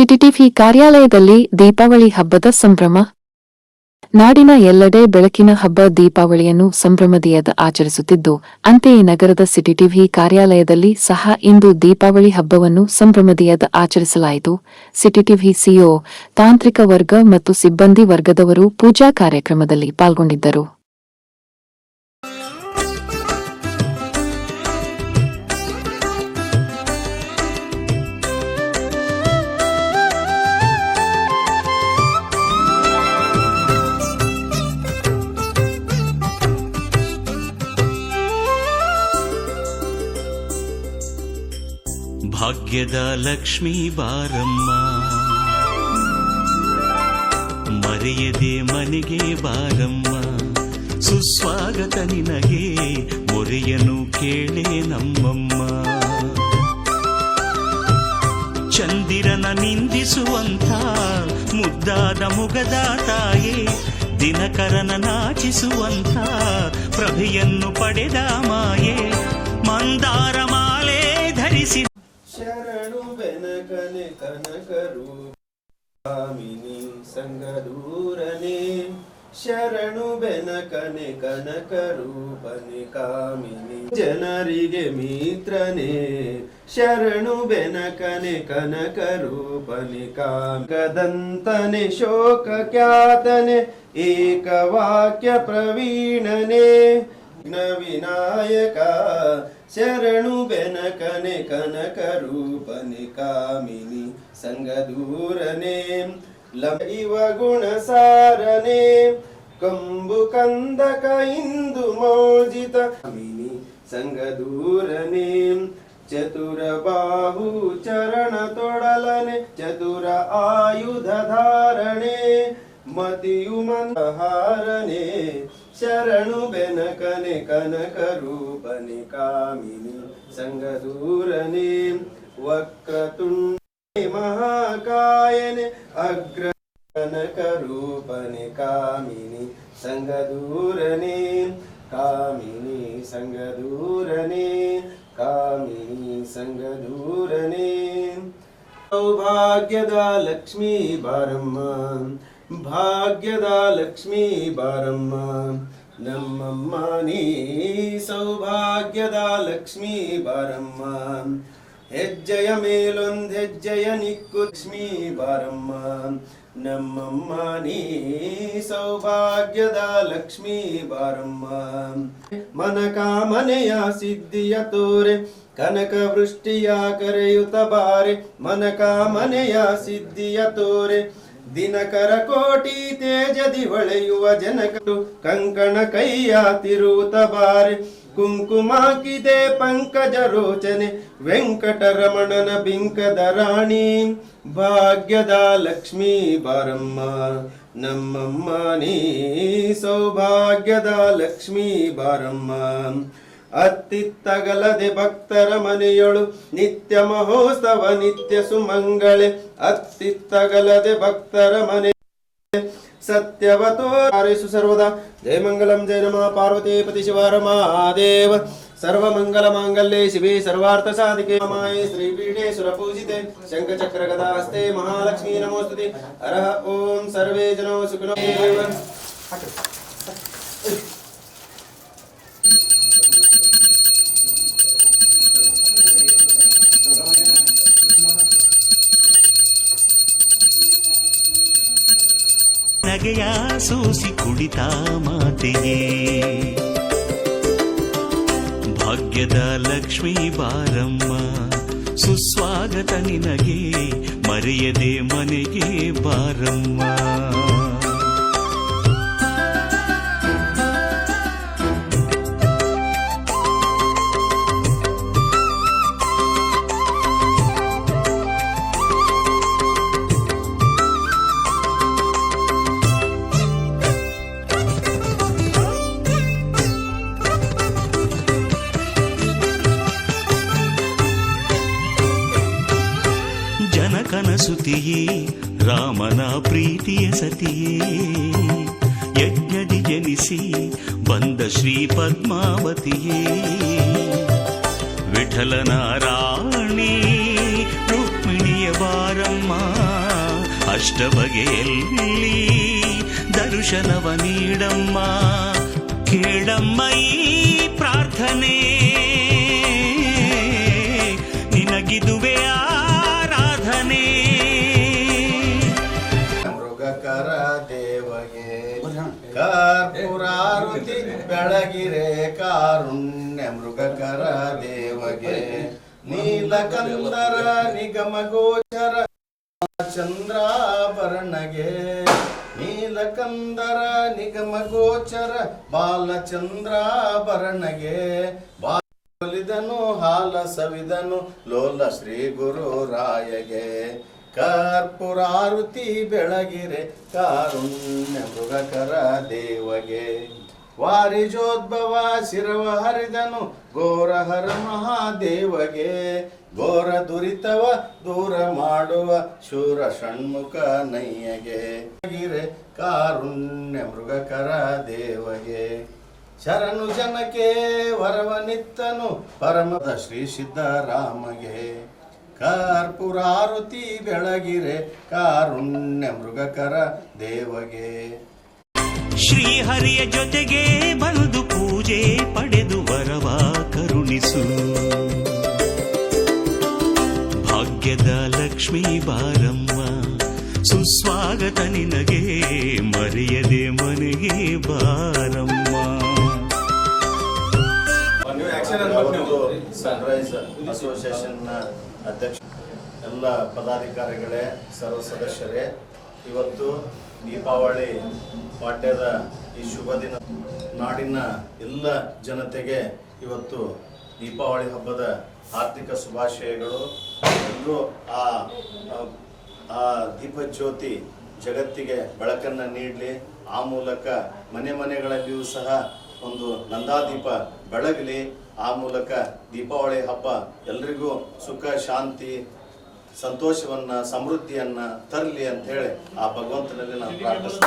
City TV ಕಾರ್ಯಾಲಯದಲ್ಲಿ ದೀಪಾವಳಿ ಹಬ್ಬದ ಸಂಭ್ರಮ. ನಾಡಿನ ಎಲ್ಲೆಡೆ ಬೆಳಕಿನ ಹಬ್ಬ ದೀಪಾವಳಿಯನ್ನು ಸಂಭ್ರಮದಿಯದ ಆಚರಿಸುತ್ತಿದ್ದು, ಅಂತೆಯೇ ನಗರದ ಸಿಟಿಟಿವಿ ಕಾರ್ಯಾಲಯದಲ್ಲಿ ಸಹ ಇಂದು ದೀಪಾವಳಿ ಹಬ್ಬವನ್ನು ಸಂಭ್ರಮದಿಯದ ಆಚರಿಸಲಾಯಿತು. ಸಿಟಿಟಿವಿ ಸಿಒ ತಾಂತ್ರಿಕ ವರ್ಗ ಮತ್ತು ಸಿಬ್ಬಂದಿ ವರ್ಗದವರು ಪೂಜಾ ಕಾರ್ಯಕ್ರಮದಲ್ಲಿ ಪಾಲ್ಗೊಂಡಿದ್ದರು. ಭಾಗ್ಯದ ಲಕ್ಷ್ಮೀ ಬಾರಮ್ಮ. ಮರೆಯದೆ ಮನೆಗೆ ಬಾರಮ್ಮ. ಸುಸ್ವಾಗತ ನಿನಗೆ ಮೊರೆಯನು ಕೇಳೆ ನಮ್ಮಮ್ಮ. ಚಂದಿರನ ನಿಂದಿಸುವಂಥ ಮುದ್ದಾದ ಮುಗದ ತಾಯೇ, ದಿನಕರನ ನಾಚಿಸುವಂಥ ಪ್ರಭೆಯನ್ನು ಪಡೆದ ಮಾಯೆ ಮಂದಾರ ಮಾಲೆ ಧರಿಸಿ ಶರಣು ಬೆನಕನೆ ಕನಕರು. ಕಾಮಿನಿ ಸಂಗದೂರನೆ ಶರಣು ಬೆನಕನೆ ಕನಕರೂಪನೆ ಕಾಮಿನಿ. ಜನರಿಗೆ ಮಿತ್ರನೇ. ಶರಣು ಬೆನಕನೆ ಕನಕರೂಪನೆ ಕಾಮದಂತನೆ ಶೋಕ ಖ್ಯಾತನೆ, ಏಕವಾಕ್ಯ ಪ್ರವೀಣನೆ. ವಿನಾಯಕ ಶರಣು ಬೆನಕನೆ ಕನಕ ರೂಪನೆ ಕಾಮಿನಿ ಸಂಗದೂರನೆ ಲಂ ಇವ ಗುಣ ಸಾರನೆ ಕಂಬು ಕಂದಕ ಇಂದು ಮೋಜಿತ ಕಾಮಿನಿ ಸಂಗದೂರನೆ ಚತುರ ಬಾಹು ಚರಣ ತೊಡಲನೆ ಚತುರ ಆಯುಧ ಧಾರಣೆ ಮತಿಯು ಮಂದಹಾರನೆ ಶರಣು ಬೆನಕನೆ ಕನಕ ರೂಪನೆ ಕಾಮಿನಿ ಸಂಗದೂರನೆ ವಕ್ರತುಂಡ ಮಹಾಕಾಯನೆ ಅಗ್ರ ಕನಕ ರೂಪನೆ ಕಾಮಿನಿ ಸಂಗದೂರನೆ ಕಾಮಿನಿ ಸಂಗದೂರನೆ ಕಾಮಿನಿ ಸಂಗದೂರನೆ ಸೌಭಾಗ್ಯದ ಲಕ್ಷ್ಮೀ ಬಾರಮ್ಮ ಭಾಗ್ಯದ ಲಕ್ಷ್ಮೀ ಬಾರಮ್ಮ. ನಮ್ಮಮ್ಮ, ನೀ ಸೌಭಾಗ್ಯದ ಲಕ್ಷ್ಮೀ ಬಾರಮ್ಮ. ಹೆಜ್ಜೆಯ ಮೇಲೊಂದ್ ಹೆಜ್ಜೆಯ ನಿಕ್ಕು ಲಕ್ಷ್ಮೀ ಬಾರಮ್ಮ. ನಮ್ಮಮ್ಮ, ನೀ ಸೌಭಾಗ್ಯದ ಲಕ್ಷ್ಮೀ ಬಾರಮ್ಮ. ಮನಕಾಮನೆಯ ಸಿದ್ಧಿಯ ತೋರೆ, ಕನಕ ವೃಷ್ಟಿಯ ಕರೆಯುತ್ತ ಬಾರೆ. ಮನಕಾಮನೆಯ ಸಿದ್ಧಿಯ ತೋರೆ ದಿನಕರ ಕೋಟಿ ತೇಜದಿ ಹೊಳೆಯುವ ಜನಕರು ಕಂಕಣ ಕೈಯ ಬಾರಿ. ಬಾರೆ ಕುಂಕುಮಾಕಿದೆ ಪಂಕಜ ರೋಚನೆ, ವೆಂಕಟರಮಣನ ಬಿಂಕದ ರಾಣಿ. ಭಾಗ್ಯದ ಲಕ್ಷ್ಮೀ ಬಾರಮ್ಮ, ನಮ್ಮಮ್ಮ, ನೀ ಸೌಭಾಗ್ಯದ ಲಕ್ಷ್ಮೀ ಬಾರಮ್ಮ. ಅತ್ತಿತ್ತಗಲದೆ ಭಕ್ತರ ಮನೆಯೊಳು ನಿತ್ಯ ಮಹೋತ್ಸವ, ನಿತ್ಯ ಸುಮಂಗಳೆ. ಅತ್ತಿತ್ತಗಲದೆ ಭಕ್ತರ ಮನೆ ಸತ್ಯವತೋ ಸರ್ವದಾ. ಜಯ ಮಂಗಲಂ ಜಯ ನಮ. ಪಾರ್ವತಿ ಪತಿ ಶಿವಾರ ಮಹಾದೇವ. ಸರ್ವ ಮಂಗಲ ಮಾಂಗಲ್ಯೆ ಶಿವೇ ಸರ್ವಾರ್ಥ ಸಾಧಿಕೆ. ಮಾಯೆ ಶ್ರೀ ಪೀಠೆ ಸುರಪೂಜಿತೆ ಶಂಖ ಚಕ್ರ ಗದಾ ಹಸ್ತೆ ಮಹಾಲಕ್ಷ್ಮೀ ನಮೋಸ್ತುತಿ. ಅರಹ ಓಂ ಸರ್ವೇ ಜನೋ ಸುಖಿನೋ ನಗೆಯ ಸೂಸಿ ಕುಳಿತ ಮಾತೆಯೇ. ಭಾಗ್ಯದ ಲಕ್ಷ್ಮೀ ಬಾರಮ್ಮ ಸುಸ್ವಾಗತ ನಿನಗೆ ಮರೆಯದೆ ಮನೆಗೆ ಬಾರಮ್ಮ. ಜನಕನ ಸುತಿಯೇ ರಾಮನ ಪ್ರೀತಿಯ ಸತಿಯೇ. ಯಜ್ಞದಿ ಜನಿಸಿ ಬಂದ ಶ್ರೀ ಪದ್ಮಾವತಿಯೇ. ವಿಠಲನ ರಾಣಿ ರುಕ್ಮಿಣಿಯ ಬಾರಮ್ಮ ಅಷ್ಟ ಬಗೆಯಲ್ಲಿ ದರ್ಶನವ ನೀಡಮ್ಮ. ಕೇಳಮ್ಮ ಪ್ರಾರ್ಥನೆ, ನಿನಗಿದುವೆ ಬೆಳಗಿರೆ ಕಾರುಣ್ಯ ಮೃಗಕರ ದೇವಗೆ ನೀಲಕಂದರ ನಿಗಮ ಗೋಚರ ಚಂದ್ರಾಭರಣಗೆ. ನೀಲಕಂದರ ನಿಗಮ ಗೋಚರ ಬಾಲಚಂದ್ರಾಭರಣಗೆ. ಬಾಲಿದನು ಹಾಲ ಸವಿದನು ಲೋಲ ಶ್ರೀ ಗುರು ರಾಯಗೆ. ಕರ್ಪುರಾರುತಿ ಬೆಳಗಿರೆ ಕಾರುಣ್ಯ ಮೃಗಕರ ದೇವಗೆ ವಾರಿಜೋದ್ಭವ ಶಿರವ ಹರಿದನು ಘೋರಹರ ಮಹಾದೇವಗೆ. ಘೋರ ದುರಿತವ ದೂರ ಮಾಡುವ ಶೂರ ಷಣ್ಮುಖ ನಯ್ಯಗೆ ಗಿರೆ ಕಾರುಣ್ಯ ಮೃಗಕರ ದೇವಗೆ. ಶರಣು ಜನಕ್ಕೆ ವರವನಿತ್ತನು ಪರಮದ ಶ್ರೀ ಸಿದ್ದರಾಮಗೆ. ಕರ್ಪುರಾರುತಿ ಬೆಳಗಿರೆ ಕಾರುಣ್ಯ ಮೃಗಕರ ದೇವಗೆ. ಶ್ರೀಹರಿಯ ಜೊತೆಗೆ ಬಂದು ಪೂಜೆ ಪಡೆದು ವರವ ಕರುಣಿಸು. ಭಾಗ್ಯದ ಲಕ್ಷ್ಮೀ ಬಾರಮ್ಮ ಸುಸ್ವಾಗತ ನಿನಗೆ ಮರೆಯದೆ ಮನೆಗೆ ಬಾರಮ್ಮ. ಸನ್ರೈಸ್ ಅಸೋಸಿಯೇಷನ್ ಅಧ್ಯಕ್ಷ ಎಲ್ಲ ಪದಾಧಿಕಾರಿಗಳೇ ಸರ್ವ ಸದಸ್ಯರೇ ಇವತ್ತು ದೀಪಾವಳಿ ಪಾಠ್ಯದ ಈ ಶುಭ ದಿನ. ನಾಡಿನ ಎಲ್ಲ ಜನತೆಗೆ ಇವತ್ತು ದೀಪಾವಳಿ ಹಬ್ಬದ ಆರ್ಥಿಕ ಶುಭಾಶಯಗಳು. ಎಲ್ಲರೂ ಆ, ಆ- ದೀಪಜ್ಯೋತಿ ಜಗತ್ತಿಗೆ ಬೆಳಕನ್ನು ನೀಡಲಿ. ಆ ಮೂಲಕ ಮನೆ ಮನೆಗಳಲ್ಲಿಯೂ ಸಹ ಒಂದು ನಂದಾದೀಪ ಬೆಳಗಲಿ. ಆ ಮೂಲಕ ದೀಪಾವಳಿ ಹಬ್ಬ ಎಲ್ರಿಗೂ ಸುಖ, ಶಾಂತಿ ಸಂತೋಷವನ್ನ ಸಮೃದ್ಧಿಯನ್ನ ತರಲಿ ಅಂತ ಹೇಳಿ ಆ ಭಗವಂತನಲ್ಲಿ ನಾನು ಪ್ರಾರ್ಥಿಸ್ತೀನಿ.